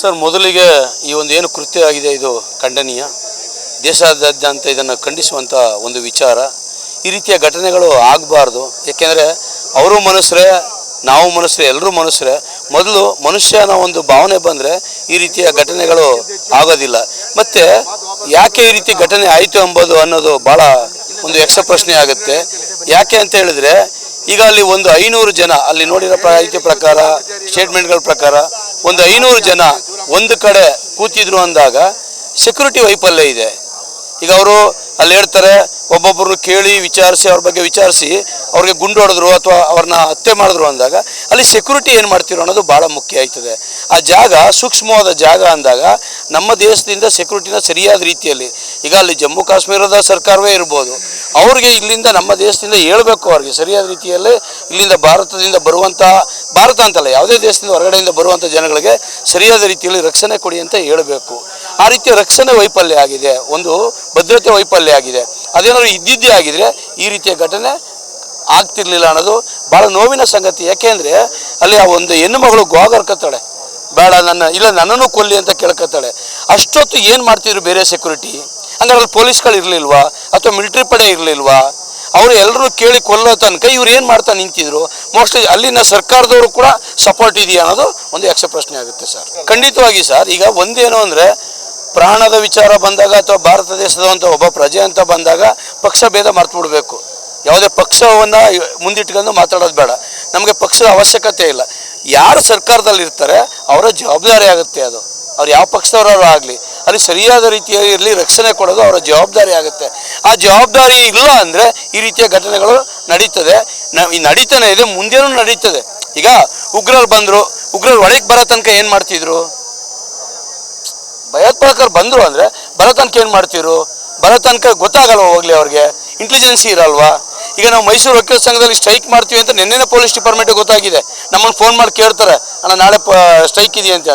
Sir, ಮೊದಲಿಗೆ ಈ ಒಂದು ಏನು ಕೃತ್ಯ ಆಗಿದೆ ಇದು ಖಂಡನೀಯ? ದೇಶಾದ್ಯಂತ ಇದನ್ನು ಖಂಡಿಸುವಂಥ ಒಂದು ವಿಚಾರ. ಈ ರೀತಿಯ ಘಟನೆಗಳು ಆಗಬಾರ್ದು. ಏಕೆಂದರೆ ಅವರು ಮನುಷ್ಯರೇ, ನಾವು ಮನುಷ್ಯರೇ, ಎಲ್ಲರೂ ಮನುಷ್ಯರೇ. ಮೊದಲು ಮನುಷ್ಯನ ಒಂದು ಭಾವನೆ ಬಂದರೆ ಈ ರೀತಿಯ ಘಟನೆಗಳು ಆಗೋದಿಲ್ಲ. ಮತ್ತು ಯಾಕೆ ಈ ರೀತಿ ಘಟನೆ ಆಯಿತು ಎಂಬುದು ಅನ್ನೋದು ಭಾಳ ಒಂದು ಯಕ್ಷ ಪ್ರಶ್ನೆ ಆಗುತ್ತೆ. ಯಾಕೆ ಅಂತ ಹೇಳಿದ್ರೆ, ಈಗ ಅಲ್ಲಿ ಒಂದು ಐನೂರು ಜನ, ಅಲ್ಲಿ ನೋಡಿರೋ ಮಾಹಿತಿ ಪ್ರಕಾರ ಸ್ಟೇಟ್ಮೆಂಟ್ಗಳ ಪ್ರಕಾರ ಒಂದು ಐನೂರು ಜನ ಒಂದು ಕಡೆ ಕೂತಿದ್ರು ಅಂದಾಗ ಸೆಕ್ಯೂರಿಟಿ ವೈಫಲ್ಯ ಇದೆ. ಈಗ ಅವರು ಅಲ್ಲಿ ಹೇಳ್ತಾರೆ ಒಬ್ಬೊಬ್ಬರು ಕೇಳಿ ವಿಚಾರಿಸಿ, ಅವ್ರ ಬಗ್ಗೆ ವಿಚಾರಿಸಿ ಅವ್ರಿಗೆ ಗುಂಡು ಹೊಡೆದ್ರು ಅಥವಾ ಅವ್ರನ್ನ ಹತ್ಯೆ ಮಾಡಿದ್ರು ಅಂದಾಗ ಅಲ್ಲಿ ಸೆಕ್ಯೂರಿಟಿ ಏನು ಮಾಡ್ತಿರೋ ಅನ್ನೋದು ಭಾಳ ಮುಖ್ಯ ಆಯ್ತದೆ. ಆ ಜಾಗ ಸೂಕ್ಷ್ಮವಾದ ಜಾಗ ಅಂದಾಗ ನಮ್ಮ ದೇಶದಿಂದ ಸೆಕ್ಯೂರಿಟಿನ ಸರಿಯಾದ ರೀತಿಯಲ್ಲಿ, ಈಗ ಅಲ್ಲಿ ಜಮ್ಮು ಕಾಶ್ಮೀರದ ಸರ್ಕಾರವೇ ಇರ್ಬೋದು ಅವ್ರಿಗೆ ಇಲ್ಲಿಂದ ನಮ್ಮ ದೇಶದಿಂದ ಹೇಳ್ಬೇಕು ಅವ್ರಿಗೆ. ಸರಿಯಾದ ರೀತಿಯಲ್ಲಿ ಇಲ್ಲಿಂದ ಭಾರತದಿಂದ ಬರುವಂಥ ಭಾರತ ಅಂತಲ್ಲ, ಯಾವುದೇ ದೇಶದಿಂದ ಹೊರಗಡೆಯಿಂದ ಬರುವಂಥ ಜನಗಳಿಗೆ ಸರಿಯಾದ ರೀತಿಯಲ್ಲಿ ರಕ್ಷಣೆ ಕೊಡಿ ಅಂತ ಹೇಳಬೇಕು. ಆ ರೀತಿಯ ರಕ್ಷಣೆ ವೈಫಲ್ಯ ಆಗಿದೆ, ಒಂದು ಭದ್ರತೆ ವೈಫಲ್ಯ ಆಗಿದೆ. ಅದೇನಾದ್ರು ಇದ್ದಿದ್ದೇ ಆಗಿದ್ರೆ ಈ ರೀತಿಯ ಘಟನೆ ಆಗ್ತಿರ್ಲಿಲ್ಲ ಅನ್ನೋದು ಭಾಳ ನೋವಿನ ಸಂಗತಿ. ಯಾಕೆಂದರೆ ಅಲ್ಲಿ ಆ ಒಂದು ಹೆಣ್ಣು ಮಗಳು ಗೋಗರ್ಕತ್ತಾಳೆ ಬೇಡ, ನನ್ನ, ಇಲ್ಲ, ನನ್ನನ್ನು ಕೊಲ್ಲಿ ಅಂತ ಕೇಳ್ಕೊತಾಳೆ ಅಷ್ಟೊತ್ತು ಏನು ಮಾಡ್ತಿದ್ರು ಬೇರೆ ಸೆಕ್ಯೂರಿಟಿ ಹಂಗಾರೆ ಅಲ್ಲಿ ಪೊಲೀಸ್ಗಳು ಇರಲಿಲ್ವಾ? ಅಥವಾ ಮಿಲಿಟ್ರಿ ಪಡೆ ಇರಲಿಲ್ವಾ? ಅವರು ಎಲ್ಲರೂ ಕೇಳಿ ಕೊಲ್ಲೋ ತನಕ ಇವ್ರು ಏನು ಮಾಡ್ತಾ ನಿಂತಿದ್ರು? ಮೋಸ್ಟ್ಲಿ ಅಲ್ಲಿನ ಸರ್ಕಾರದವರು ಕೂಡ ಸಪೋರ್ಟ್ ಇದೆಯಾ ಅನ್ನೋದು ಒಂದು ಯಕ್ಷ ಪ್ರಶ್ನೆ ಆಗುತ್ತೆ ಸರ್ ಖಂಡಿತವಾಗಿ ಸರ್ ಈಗ ಒಂದೇನು ಅಂದರೆ, ಪ್ರಾಣದ ವಿಚಾರ ಬಂದಾಗ ಅಥವಾ ಭಾರತ ದೇಶದ ಅಂತ ಒಬ್ಬ ಪ್ರಜೆ ಅಂತ ಬಂದಾಗ ಪಕ್ಷ ಭೇದ ಮರ್ತು ಬಿಡಬೇಕು. ಯಾವುದೇ ಪಕ್ಷವನ್ನು ಮುಂದಿಟ್ಕೊಂಡು ಮಾತಾಡೋದು ಬೇಡ. ನಮಗೆ ಪಕ್ಷದ ಅವಶ್ಯಕತೆ ಇಲ್ಲ. ಯಾರು ಸರ್ಕಾರದಲ್ಲಿ ಇರ್ತಾರೆ ಅವರ ಜವಾಬ್ದಾರಿ ಆಗುತ್ತೆ ಅದು. ಅವ್ರು ಯಾವ ಪಕ್ಷದವರಾದ್ರು ಆಗಲಿ. ಅಲ್ಲಿ ಸರಿಯಾದ ರೀತಿಯಲ್ಲಿ ರಕ್ಷಣೆ ಕೊಡೋದು ಅವರ ಜವಾಬ್ದಾರಿ ಆಗುತ್ತೆ. ಆ ಜವಾಬ್ದಾರಿ ಇಲ್ಲ ಅಂದರೆ ಈ ರೀತಿಯ ಘಟನೆಗಳು ನಡೀತದೆ. ನ ಈ ನಡೀತಾನೆ ಇದೆ, ಮುಂದೇನೂ ನಡೀತದೆ. ಈಗ ಉಗ್ರರು ಬಂದರು, ಉಗ್ರರು ಒಳಗೆ ಬರೋ ತನಕ ಏನು ಮಾಡ್ತಿದ್ರು? ಭಯೋತ್ಪಾದಕರು ಬಂದರು ಅಂದರೆ ಬರೋ ತನಕ ಏನು ಮಾಡ್ತಿದ್ರು? ಬರೋ ತನಕ ಗೊತ್ತಾಗಲ್ವ ಹೋಗ್ಲಿ ಅವ್ರಿಗೆ? ಇಂಟೆಲಿಜೆನ್ಸಿ ಇರಲ್ವಾ? ಈಗ ನಾವು ಮೈಸೂರು ವಕೀಲ ಸಂಘದಲ್ಲಿ ಸ್ಟ್ರೈಕ್ ಮಾಡ್ತೀವಿ ಅಂತ ನಿನ್ನೆ ಪೊಲೀಸ್ ಡಿಪಾರ್ಟ್ಮೆಂಟಿಗೆ ಗೊತ್ತಾಗಿದೆ. ನಮ್ಮನ್ನು ಫೋನ್ ಮಾಡಿ ಕೇಳ್ತಾರೆ, ಅಣ್ಣ, ನಾಳೆ ಸ್ಟ್ರೈಕ್ ಇದೆಯಾ? ಅಂತ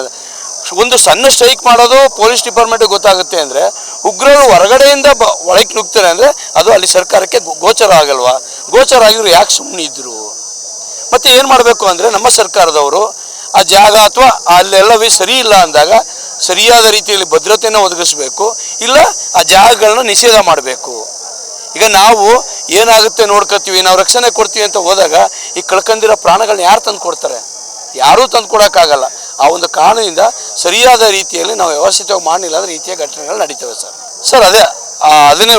ಒಂದು ಸಣ್ಣ ಸ್ಟ್ರೈಕ್ ಮಾಡೋದು ಪೊಲೀಸ್ ಡಿಪಾರ್ಟ್ಮೆಂಟ್ ಗೊತ್ತಾಗುತ್ತೆ ಅಂದರೆ ಉಗ್ರರು ಹೊರಗಡೆಯಿಂದ ಬ ನುಗ್ತಾರೆ ಅಂದರೆ ಅದು ಅಲ್ಲಿ ಸರ್ಕಾರಕ್ಕೆ ಗೋಚರ ಆಗಲ್ವಾ? ಗೋಚರ ಆಗಿದ್ರು ಯಾಕೆ ಸುಮ್ಮನೆ ಇದ್ರು? ಮತ್ತೆ ಏನು ಮಾಡಬೇಕು ಅಂದರೆ ನಮ್ಮ ಸರ್ಕಾರದವರು ಆ ಜಾಗ ಅಥವಾ ಅಲ್ಲೆಲ್ಲವೇ ಸರಿ ಇಲ್ಲ ಅಂದಾಗ ಸರಿಯಾದ ರೀತಿಯಲ್ಲಿ ಭದ್ರತೆಯನ್ನು ಒದಗಿಸಬೇಕು, ಇಲ್ಲ ಆ ಜಾಗಗಳನ್ನ ನಿಷೇಧ ಮಾಡಬೇಕು. ಈಗ ನಾವು ಏನಾಗುತ್ತೆ ನೋಡ್ಕೊತೀವಿ, ನಾವು ರಕ್ಷಣೆ ಕೊಡ್ತೀವಿ ಅಂತ ಹೋದಾಗ ಈ ಕಳ್ಕೊಂಡಿರೋ ಪ್ರಾಣಗಳನ್ನ ಯಾರು ತಂದು ಕೊಡ್ತಾರೆ ಯಾರೂ ತಂದು ಕೊಡೋಕ್ಕಾಗಲ್ಲ ಆ ಒಂದು ಕಾರಣದಿಂದ ಸರಿಯಾದ ರೀತಿಯಲ್ಲಿ ನಾವು ವ್ಯವಸ್ಥಿತವಾಗಿ ಮಾಡಲಿಲ್ಲ ಅಂದರೆ ರೀತಿಯ ಘಟನೆಗಳು ನಡೀತವೆ ಸರ್. ಸರ್, ಅದೇ ಅದನ್ನೇ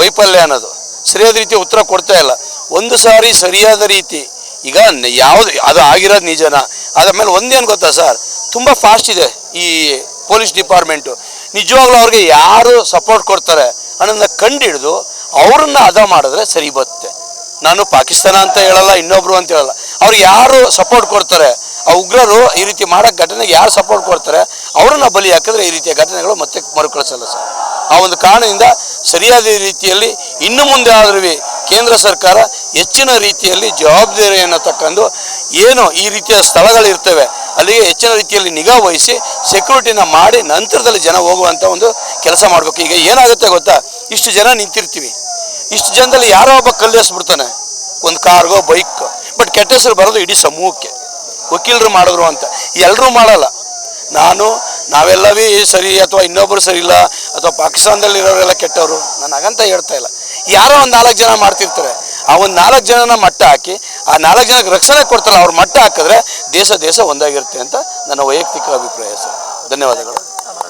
ವೈಫಲ್ಯ ಅನ್ನೋದು. ಸರಿಯಾದ ರೀತಿ ಉತ್ತರ ಕೊಡ್ತಾ ಇಲ್ಲ. ಒಂದು ಸಾರಿ ಸರಿಯಾದ ರೀತಿ, ಈಗ ಯಾವುದು, ಅದು ಆಗಿರೋದು ನಿಜನ? ಮೇಲೆ ಒಂದೇನು ಗೊತ್ತಾ ಸರ್? ತುಂಬ ಫಾಸ್ಟ್ ಇದೆ ಈ ಪೊಲೀಸ್ ಡಿಪಾರ್ಟ್ಮೆಂಟು. ನಿಜವಾಗ್ಲೂ ಅವ್ರಿಗೆ ಯಾರು ಸಪೋರ್ಟ್ ಕೊಡ್ತಾರೆ ಅನ್ನೋದನ್ನ ಕಂಡಿಡಿದು ಅವ್ರನ್ನ ಅದ ಮಾಡಿದ್ರೆ ಸರಿ ಬರುತ್ತೆ. ನಾನು ಪಾಕಿಸ್ತಾನ ಅಂತ ಹೇಳಲ್ಲ, ಇನ್ನೊಬ್ರು ಅಂತ ಹೇಳಲ್ಲ. ಅವ್ರಿಗೆ ಯಾರು ಸಪೋರ್ಟ್ ಕೊಡ್ತಾರೆ ಆ ಉಗ್ರರು ಈ ರೀತಿ ಮಾಡೋ ಘಟನೆಗೆ ಯಾರು ಸಪೋರ್ಟ್ ಕೊಡ್ತಾರೆ? ಅವರನ್ನ ಬಲಿ ಹಾಕಿದ್ರೆ ಈ ರೀತಿಯ ಘಟನೆಗಳು ಮತ್ತೆ ಮರುಕಳಿಸಲ್ಲ ಸರ್. ಆ ಒಂದು ಕಾರಣದಿಂದ ಸರಿಯಾದ ರೀತಿಯಲ್ಲಿ ಇನ್ನು ಮುಂದೆ ಆದ್ರೂ ಕೇಂದ್ರ ಸರ್ಕಾರ ಹೆಚ್ಚಿನ ರೀತಿಯಲ್ಲಿ ಜವಾಬ್ದಾರಿಯನ್ನು ತಕ್ಕಂಡು ಏನು ಈ ರೀತಿಯ ಸ್ಥಳಗಳಿರ್ತವೆ, ಅಲ್ಲಿಗೆ ಹೆಚ್ಚಿನ ರೀತಿಯಲ್ಲಿ ನಿಗಾ ವಹಿಸಿ ಸೆಕ್ಯೂರಿಟಿನ ಮಾಡಿ ನಂತರದಲ್ಲಿ ಜನ ಹೋಗುವಂಥ ಒಂದು ಕೆಲಸ ಮಾಡಬೇಕು. ಈಗ ಏನಾಗುತ್ತೆ ಗೊತ್ತಾ? ಇಷ್ಟು ಜನ ನಿಂತಿರ್ತೀವಿ. ಇಷ್ಟು ಜನದಲ್ಲಿ ಯಾರೋ ಒಬ್ಬ ಕಲ್ಲೆಸ್ಬಿಡ್ತಾನೆ. ಒಂದು ಕಾರ್ಗೋ, ಬೈಕ್. ಬಟ್ ಕೆಟ್ಟ ಹೆಸರು ಬರೋದು ಇಡೀ ಸಮೂಹಕ್ಕೆ. ವಕೀಲರು ಮಾಡಿದ್ರು ಅಂತ. ಎಲ್ಲರೂ ಮಾಡಲ್ಲ. ನಾನು, ನಾವೆಲ್ಲವೇ ಸರಿ ಅಥವಾ ಇನ್ನೊಬ್ಬರು ಸರಿ ಇಲ್ಲ ಅಥವಾ ಪಾಕಿಸ್ತಾನದಲ್ಲಿರೋರೆಲ್ಲ ಕೆಟ್ಟವರು, ನಾನು ಹಾಗಂತ ಹೇಳ್ತಾ ಇಲ್ಲ. ಯಾರೋ ಒಂದು ನಾಲ್ಕು ಜನ ಮಾಡ್ತಿರ್ತಾರೆ. ಆ ಒಂದು ನಾಲ್ಕು ಜನನ ಮಟ್ಟ ಹಾಕಿ, ಆ ನಾಲ್ಕು ಜನಕ್ಕೆ ರಕ್ಷಣೆ ಕೊಡ್ತಾರೆ, ಅವ್ರ ಮಟ್ಟ ಹಾಕಿದ್ರೆ ದೇಶ ದೇಶ ಒಂದಾಗಿರುತ್ತೆ ಅಂತ ನನ್ನ ವೈಯಕ್ತಿಕ ಅಭಿಪ್ರಾಯ ಸರ್. ಧನ್ಯವಾದಗಳು.